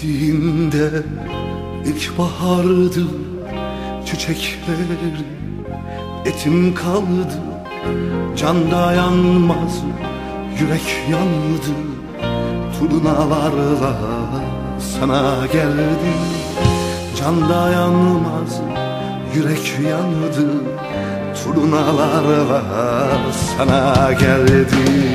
Gittiğinde ilkbahardı Çiçekleri etim kaldı. Can dayanmaz yürek yandı. Turnalarla sana geldim Can dayanmaz yürek yandı. Turnalarla sana geldim